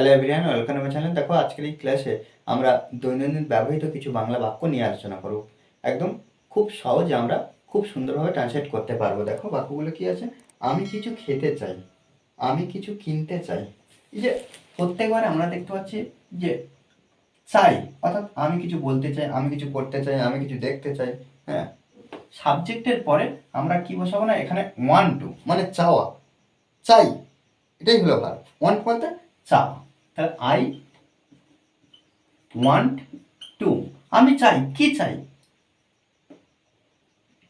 Hello everyone welcome আমার channel. দেখো, আজকের এই ক্লাসে আমরা দৈনন্দিন ব্যবহৃত কিছু বাংলা বাক্য নিয়ে আলোচনা করব। একদম খুব সহজে আমরা খুব সুন্দরভাবে ট্রান্সলেট করতে পারব। দেখো, বাক্যগুলো কি আছে? আমি কিছু খেতে চাই, আমি কিছু কিনতে চাই। এই যে, প্রত্যেকবার আমরা দেখতে পাচ্ছি যে চাই, অর্থাৎ আমি কিছু বলতে চাই, আমি কিছু করতে চাই, আমি কিছু দেখতে চাই হ্যাঁ? সাবজেক্টের পরে আমরা কি বসাবো না? এখানে ওয়ান টু মানে চাওয়া। চাই, এটাই হলো ভার ওয়ান বলতে? চাওয়া। আই ওয়ান্ট টু আমি চাই, কি চাই?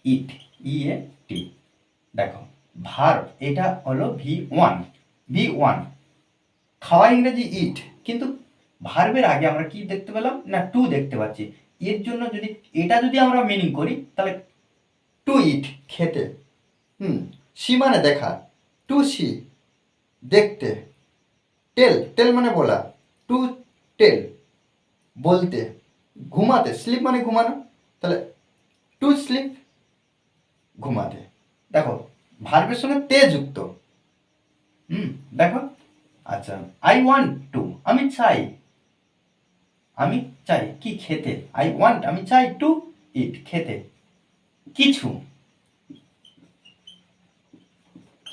ইট ই এ টি দেখো ভার এটা হলো ভি ওয়ান ভি ওয়ান খাওয়া ইংরেজি ইট কিন্তু ভার্বের আগে আমরা কি দেখতে পেলাম? না টু দেখতে পাচ্ছি। এর জন্য যদি, এটা যদি আমরা মিনিং করি, তাহলে টু ইট খেতে। হুম সি মানে দেখা। টু সি দেখতে। টেল টেল মানে বলা। টু টেল, বলতে, ঘুমাতে, স্লিপ মানে ঘুমানো। তাহলে টু স্লিপ, ঘুমাতে। দেখো ভার্বের সঙ্গে তে যুক্ত। হুম, দেখো। আচ্ছা আই ওয়ান্ট টু আমি চাই। আমি চাই কি খেতে? আই ওয়ান্ট আমি চাই টু ইট খেতে। কিছু।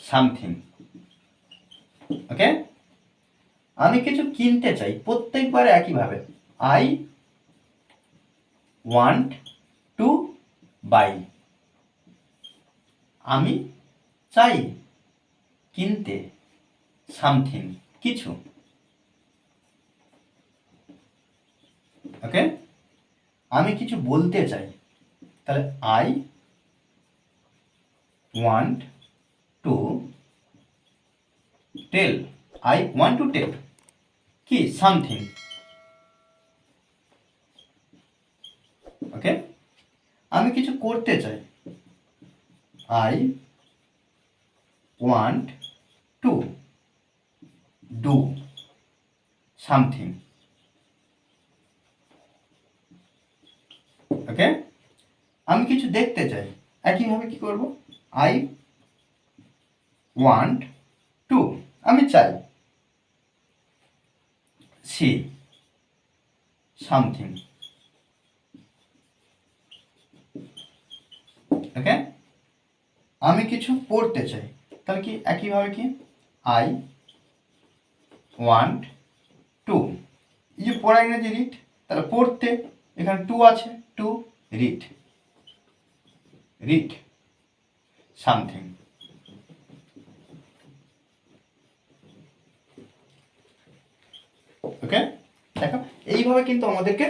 সামথিং ওকে আমি কিছু কিনতে চাই প্রত্যেকবার একইভাবে। আই ওয়ান্ট টু বাই আমি চাই কিনতে সামথিং কিছু। ওকে আমি কিছু বলতে চাই। তাহলে I want to tell I want to tell কি? সামথিং ওকে আমি কিছু করতে চাই। I want to do something okay আমি কিছু দেখতে চাই। একইভাবে কি করব? আই ওয়ান্ট টু আমি চাই। সি। সামথিং। ওকে? আমি কিছু পড়তে চাই। তাহলে কি একইভাবে কি? I want to. এই যে পড়া ইংরেজি রিড, তাহলে পড়তে এখানে টু আছে, to read. Read something okay দেখো, এইভাবে কিন্তু আমাদেরকে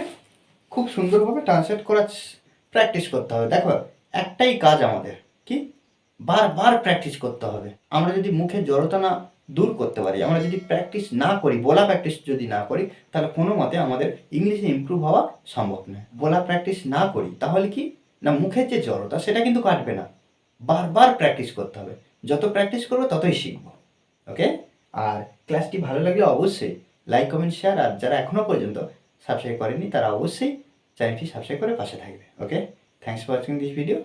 খুব সুন্দরভাবে ট্রান্সলেট করার প্র্যাকটিস করতে হবে। দেখো, একটাই কাজ আমাদের, কি? বারবার প্র্যাকটিস করতে হবে। আমরা যদি মুখে জড়তা না দূর করতে পারি, আমরা যদি প্র্যাকটিস না করি, বলা প্র্যাকটিস যদি না করি, তাহলে কোনো মতে আমাদের ইংলিশে ইমপ্রুভ হওয়া সম্ভব নয়। বলা প্র্যাকটিস না করি, তাহলে কি? না, মুখের যে জড়তা, সেটা কিন্তু কাটবে না। বারবার প্র্যাকটিস করতে হবে। যত প্র্যাকটিস করব, ততই শিখব। ওকে আর ক্লাসটি ভালো লাগলে অবশ্যই লাইক কমেন্ট শেয়ার আর যারা এখনও পর্যন্ত সাবস্ক্রাইব করেনি তারা অবশ্যই চ্যানেলটি সাবস্ক্রাইব করে পাশে থাকবে okay thanks for watching this video